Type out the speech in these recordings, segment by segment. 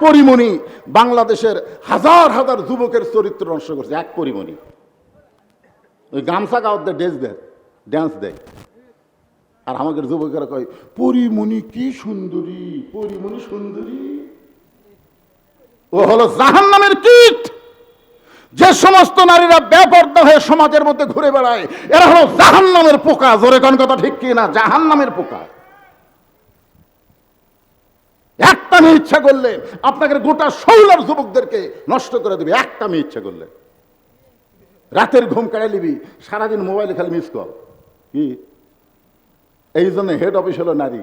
পরিমণি বাংলাদেশের হাজার হাজার যুবকের চরিত্র নষ্ট করছে, এক পরিমণি। ওই গামছা গাওয়ার ড্রেস দেয় ড্যান্স দেয়। আর আমাদের যুবকেরা কয়, পরিমণি কি সুন্দরী, পরিমণি সুন্দরী। ও হলো জাহান নামের কীট। যে সমস্ত নারীরা বেপর্দা হয়ে সমাজের মধ্যে ঘুরে বেড়ায়, এরা হলো জাহান নামের পোকা। জোরে কোন কথা ঠিক কি না জাহান নামের পোকা। একটা মেয়ে ইচ্ছা করলে আপনাকে গোটা শৈলার যুবকদেরকে নষ্ট করে দেবে, একটা মেয়ে ইচ্ছা করলে। রাতের ঘুম কাড়াই নিবি, সারাদিন মোবাইলে খালি মিস কল কি? এই জন্য হেড অফিস হলো নারী।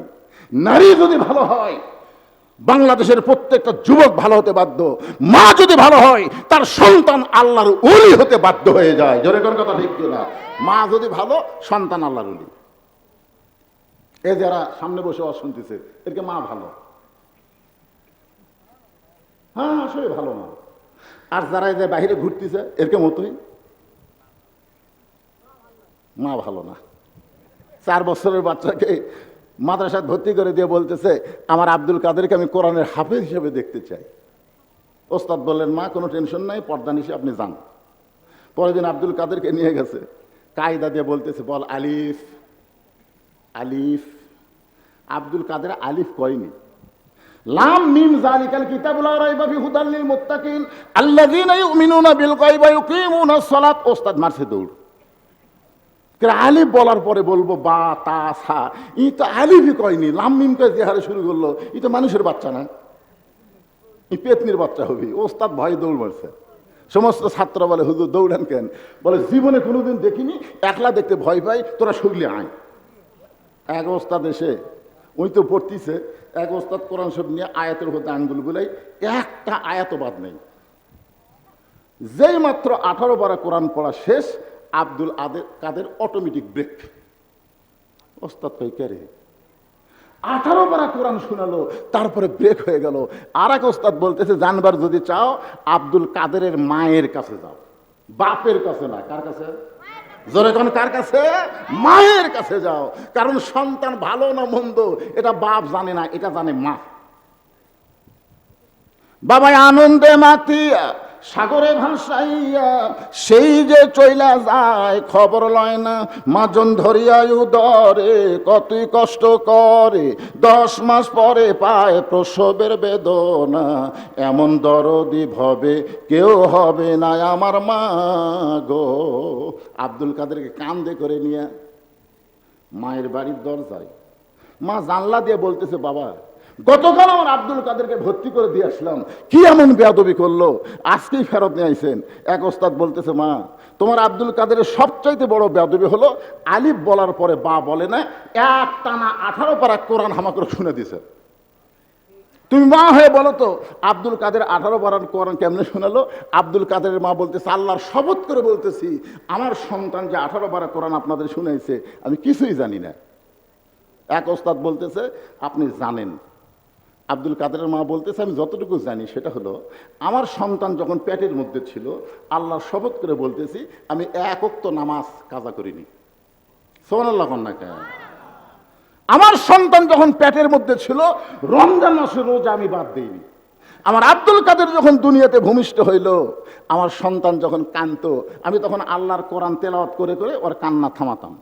নারী যদি ভালো হয়, বাংলাদেশের প্রত্যেকটা যুবক ভালো হতে বাধ্য। মা যদি ভালো হয়, তার সন্তান আল্লাহর উলি হতে বাধ্য হয়ে যায়। জোরে কোন কথা ঠিক না মা যদি ভালো, সন্তান আল্লাহর উলি এ যারা সামনে বসে ওয়াজ শুনতেছে এরকে মা ভালো। হ্যাঁ আসলে ভালো না। আর যারা যে বাইরে ঘুরতেছে এরকে মতোই মা ভালো না। চার বছরের বাচ্চাকে মাদ্রাসায় ভর্তি করে দিয়ে বলতেছে, আমার আব্দুল কাদেরকে আমি কোরআনের হাফেজ হিসেবে দেখতে চাই। ওস্তাদ বললেন, মা, কোনো টেনশন নাই পর্দা নিশে আপনি যান। পরের দিন আব্দুল কাদেরকে নিয়ে গেছে, কায়দা দিয়ে বলতেছে, বল আলিফ আলিফ। আব্দুল কাদের আলিফ কয়নি? লাম মিম জালিকাল কিতাবুল রাইবা ফি হুদাল লিল মুত্তাকিন আল্লাযীনা ইউমিনুনা বিল গায়বি ওয়া ইউকিমুনাস সালাত। ওস্তাদ মারছে দৌড়। আলিফ বলার পরে বলব, বা, তা, সা, ই তো আলিফই কয়নি, লাম মিম যে হারে শুরু করল। ই তো মানুষের বাচ্চা না। ই পেতনির বাচ্চা হবি। ওস্তাদ ভয় দৌড় মারছে। সমস্ত ছাত্র বলে, হুজুর, দৌড়ান কেন? বলে, জীবনে কোনোদিন দেখিনি, একলা দেখতে ভয় পাই, তোরা সগলি আয়। এক ওস্তাদ এসে ওই তো পড়তিছে এক ওস্তাদ কোরআন সব নিয়ে আয়াতের হতে আঙ্গুল বুলাই, একটা আয়াত বাদ নেই। যেই মাত্র আঠারো বারা কোরআন পড়া শেষ, আব্দুল আদের কাদের অটোমেটিক ব্রেক ওস্তাদ কই কে আঠারো বারা কোরআন শোনালো, তারপরে ব্রেক হয়ে গেল। আর এক ওস্তাদ বলতেছে, জানবার যদি চাও, আব্দুল কাদেরের মায়ের কাছে যাও। বাপের কাছে না, কার কাছে? জোরে কোন, কার কাছে? মায়ের কাছে যাও। কারণ সন্তান ভালো না মন্দ, এটা বাপ জানে না, এটা জানে মা। বাবাই আনন্দে মাতিয়া। সাগরে ভাসাইয়া, সেই যে চইলা যায়, খবর লয় না। মাজন ধরিয়া উদরে, কতই কষ্ট করে। দশ মাস পরে পায় প্রসবের বেদনা। এমন দরদি ভবে কেউ হবে না আমার মা গো। আব্দুল কাদেরকে কান্দে করে নিয়ে মায়ের বাড়ির দরজায়। মা জানলা দিয়ে বলতেছে, বাবা গতকাল আমার আব্দুল কাদেরকে ভর্তি করে দিয়ে আসলাম। কি এমন বেয়াদবি করল? আজকেই ফেরত নিয়ে আইছেন। এক ওস্তাদ বলতেছে, মা, তোমার আব্দুল কাদেরের সবচাইতে বড় বেয়াদবি হলো আলিফ বলার পরে বা বলে না, এক টানা আঠারো পারা কোরআন হামা করে শুনে দিছে তুমি মা হয়ে বলো তো, আব্দুল কাদের আঠারো বারান কোরআন কেমনে শোনালো? আব্দুল কাদের মা বলতেছে, আল্লাহর শপথ করে বলতেছি, আমার সন্তান যে আঠারো বারা কোরআন আপনাদের শুনাইছে, আমি কিছুই জানি না। এক ওস্তাদ বলতেছে, আপনি জানেন আব্দুল কাদেরের মা বলতেছে, আমি যতটুকু জানি সেটা হলো, আমার সন্তান যখন পেটের মধ্যে ছিল আল্লাহর শপথ করে বলতেছি, আমি এক অক্ত নামাজ কাজা করিনি। সোমান আল্লাহ কন্যা কেন? আমার সন্তান যখন পেটের মধ্যে ছিল, রমজান মাসের রোজা আমি বাদ দিইনি। আমার আব্দুল কাদের যখন দুনিয়াতে ভূমিষ্ঠ হইল, আমার সন্তান যখন কান্ত আমি তখন আল্লাহর কোরআন তেলাওয়াত করে করে ওর কান্না থামাতাম।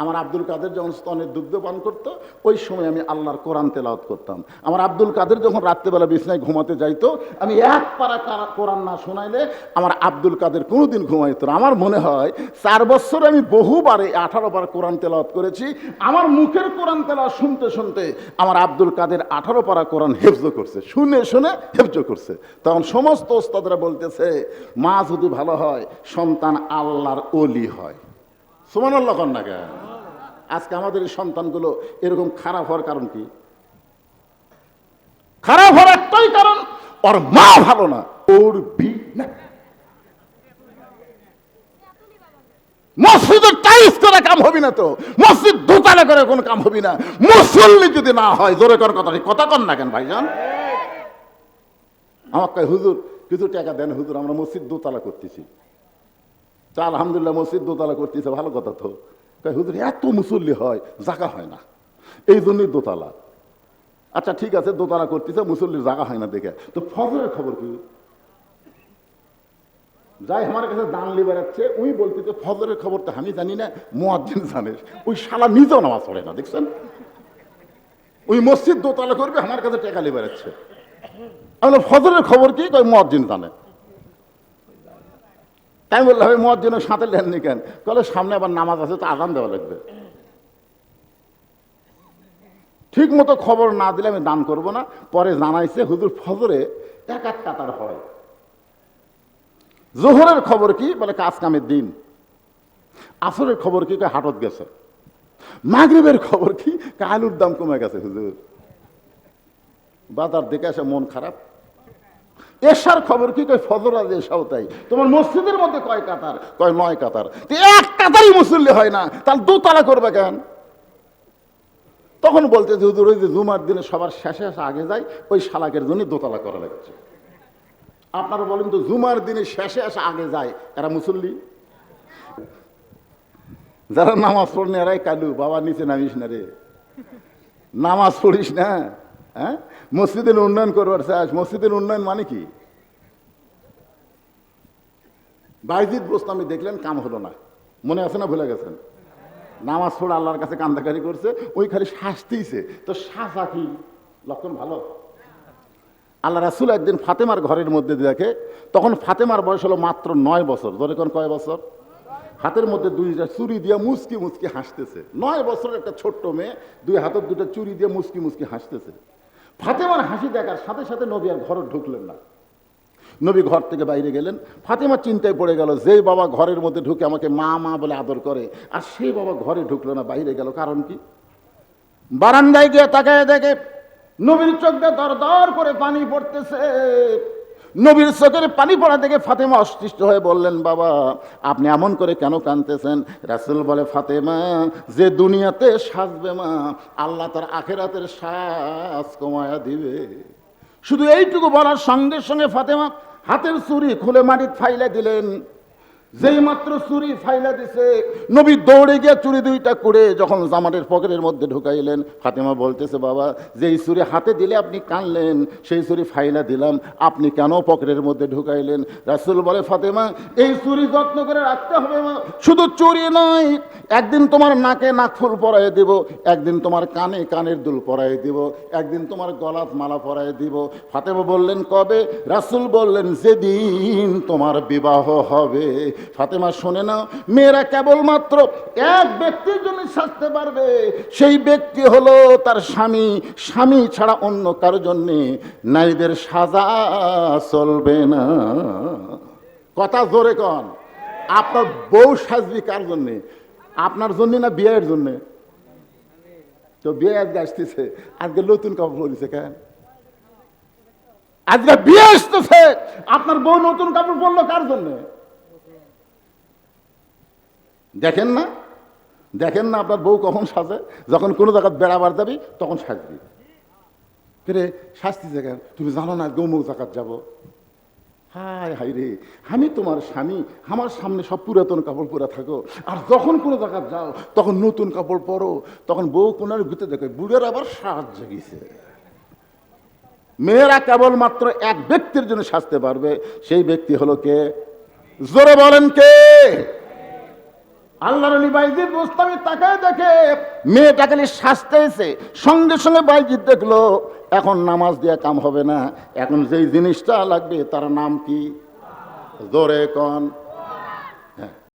আমার আব্দুল কাদের যখন স্তনের দুগ্ধ পান করতো, ওই সময় আমি আল্লাহর কোরআন তেলাওয়াত করতাম। আমার আব্দুল কাদের যখন রাত্রেবেলা বিছনায় ঘুমাতে যাইতো, আমি এক কারা- কোরআন না শোনাইলে আমার আব্দুল কাদের কোনোদিন ঘুমাইতো না। আমার মনে হয়, চার বছরে আমি বহুবারে আঠারো বার কোরআন তেলাওয়াত করেছি। আমার মুখের কোরআন তেলাওয়াত শুনতে শুনতে আমার আব্দুল কাদের আঠারো পারা কোরআন হেফজ করছে। শুনে শুনে হেফজ করছে। তখন সমস্ত ওস্তাদরা বলতেছে, মা যদি ভালো হয়, সন্তান আল্লাহর অলি হয়। সুমান আল্লাহ কন্যা কেন? আজকে আমাদের এই সন্তানগুলো এরকম খারাপ হওয়ার কারণ কি? খারাপ হওয়ার একটাই কারণ ওর মা ভালো না। ওর বি না। মসজিদের টাইস করে কাম হবি না তো। মসজিদ দোতলা করে কোন কাম হবি না। মুসল্লি যদি না হয় জোরে কর কথা কথা কন না কেন ভাইজান? আমার কয় হুজুর কিছু টাকা দেন হুজুর আমরা মসজিদ দোতলা করতেছি। তা আলহামদুলিল্লাহ মসজিদ দোতলা করতেছে ভালো কথা তো। কয়, হুজুর, এত মুসল্লি হয় জায়গা হয় না। এই জন্যই দোতলা। আচ্ছা ঠিক আছে, দোতলা করতেছে, মুসল্লির জায়গা হয় না দেখে। তো ফজরের খবর কি? যাই আমার কাছে দান লি বেড়াচ্ছে ওই বলতেছে, ফজরের খবর তো আমি জানি না, মোয়াজ্জিন জানে। ওই শালা নিজেও নামাজ পড়ে না, দেখছেন? ওই মসজিদ দোতলা করবে, আমার কাছে টেকা বেড়াচ্ছে আমি ফজরের খবর কি? কই মোয়াজ্জিন জানে। তাই বললাম আমি মোয়াজ্জিনের সাঁতে লেননি কেন? কলে, সামনে আবার নামাজ আছে, তো আগান দেওয়া লাগবে। ঠিক মতো খবর না দিলে আমি দান করব না। পরে জানাইছে, হুজুর, ফজরে এক এক কাতার হয়। জোহরের খবর কি? বলে কাজ কামের দিন। আসরের খবর কি? হাটত গেছে। মাগরিবের খবর কি? আলুর দাম কমে গেছে, হুজুর। বাজার দেখে আসে মন খারাপ। এশার খবর কি? কয়, ফজর আজ এসাও তাই। তোমার মসজিদের মধ্যে কয় কাতার? কয়, নয় কাতার। তো এক কাতারই মুসল্লি হয় না। তাহলে দোতলা করবে কেন? তখন বলতে যে যে জুমার দিনে সবার শেষে শেষে আগে যায় ওই শালাকের জন্য দোতলা করা লাগছে। আপনারা বলেন তো, জুমার দিনে শেষে এসে আগে যায় এরা মুসল্লি। যারা নামাজ পড়নে, এরাই কালু, বাবা, নিচে নামিস না রে। নামাজ পড়িস না। হ্যাঁ? মসজিদের উন্নয়ন করবার চাস, মসজিদের উন্নয়ন মানে কি? বাইজিদ বোস্তামি দেখলেন, কাম হলো না। মনে আছে না ভুলে গেছেন? নামাজ পড়ে আল্লাহর কাছে কান্দাকারি করছে, ওই খালি শাস্তিছে। তো শাসা কি? লক্ষণ ভালো? আল্লাহ রাসুল একদিন ফাতেমার ঘরের মধ্যে দেখে, তখন ফাতেমার বয়স হলো মাত্র নয় বছর। ধরে কোন কয় বছর? হাতের মধ্যে দুইটা চুরি দিয়ে মুসকি মুসকি হাসতেছে। নয় বছরের একটা ছোট্ট মেয়ে, দুই হাতের দুটো চুরি দিয়ে মুসকি মুসকি হাসতেছে। ফাতেমার হাসি দেখার সাথে সাথে নবী আর ঘর ঢুকলেন না। নবী ঘর থেকে বাইরে গেলেন। ফাতেমা চিন্তায় পড়ে গেল যে বাবা ঘরের মধ্যে ঢুকে আমাকে মা মা বলে আদর করে, আর সেই বাবা ঘরে ঢুকলো না, বাইরে গেল। কারণ কি? বারান্দায় গিয়ে তাকায় দেখে নবীর চোখ দিয়ে দর দর করে পানি পড়তেছে। নবীর চোখের পানি পড়া থেকে ফাতেমা অস্তিষ্ট হয়ে বললেন, বাবা, আপনি এমন করে কেন কানতেছেন রাসুল বলে, ফাতেমা, যে দুনিয়াতে সাজবে মা, আল্লাহ তার আখেরাতের সাজ কমায়া দিবে। শুধু এইটুকু বলার সঙ্গে সঙ্গে ফাতেমা হাতের চুরি খুলে মাটির ফাইলে দিলেন। যেই মাত্র চুরি ফাইলা দিছে, নবী দৌড়ে গিয়ে চুরি দুইটা করে যখন জামাটের পকেটের মধ্যে ঢুকাইলেন, ফাতেমা বলতেছে, বাবা, যেই চুরি হাতে দিলে আপনি কানলেন, সেই চুরি ফাইলা দিলাম, আপনি কেন পকেটের মধ্যে ঢুকাইলেন? রাসুল বলে, ফাতেমা, এই চুরি যত্ন করে রাখতে হবে মা, শুধু চুরি নয়, একদিন তোমার নাকে নাক ফুল পরাই দিব, একদিন তোমার কানে কানের দুল পরাই দিব, একদিন তোমার গলাত মালা পরাই দিব। ফাতেমা বললেন, কবে? রাসুল বললেন, যেদিন তোমার বিবাহ হবে ফাতেমা, শোনে না মেয়েরা কেবলমাত্র এক ব্যক্তির জন্য সাজতে পারবে। সেই ব্যক্তি হলো তার স্বামী। স্বামী ছাড়া অন্য কারোর জন্যে নারীদের সাজা চলবে না। কথা জোরে কন, আপনার বউ সাজবি কার জন্যে? আপনার জন্য না বিয়ের জন্যে? তো বিয়ে আজকে আসতেছে, আজকে নতুন কাপড় পরেছে কেন? আজকে বিয়ে আসতেছে, আপনার বউ নতুন কাপড় পরলো কার জন্যে? দেখেন না? দেখেন না আপনার বউ কখন সাজে? যখন কোনো জায়গায় বেড়াবার যাবি, তখন সাজবি। রে শাস্তি জায়গা তুমি জানো না গৌমুখ জায়গাত যাব? হায় হাই রে, আমি তোমার স্বামী, আমার সামনে সব পুরাতন কাপড় পরে থাকো। আর যখন কোনো জায়গায় যাও, তখন নতুন কাপড় পরো। তখন বউ কোনার ঘুরতে দেখো, বুড়ের আবার সাজ জাগিছে। মেয়েরা কেবলমাত্র এক ব্যক্তির জন্য সাজতে পারবে, সেই ব্যক্তি হলো কে? জোরে বলেন কে? আল্লাহর আলী বাইজিদ মুস্তামি তাকায় দেখে মেয়েটা খালি সাজতেছে সঙ্গে সঙ্গে বাইজিদ দেখল, এখন নামাজ দিয়ে কাম হবে না, এখন যেই জিনিসটা লাগবে তার নাম কি? জোরে কন।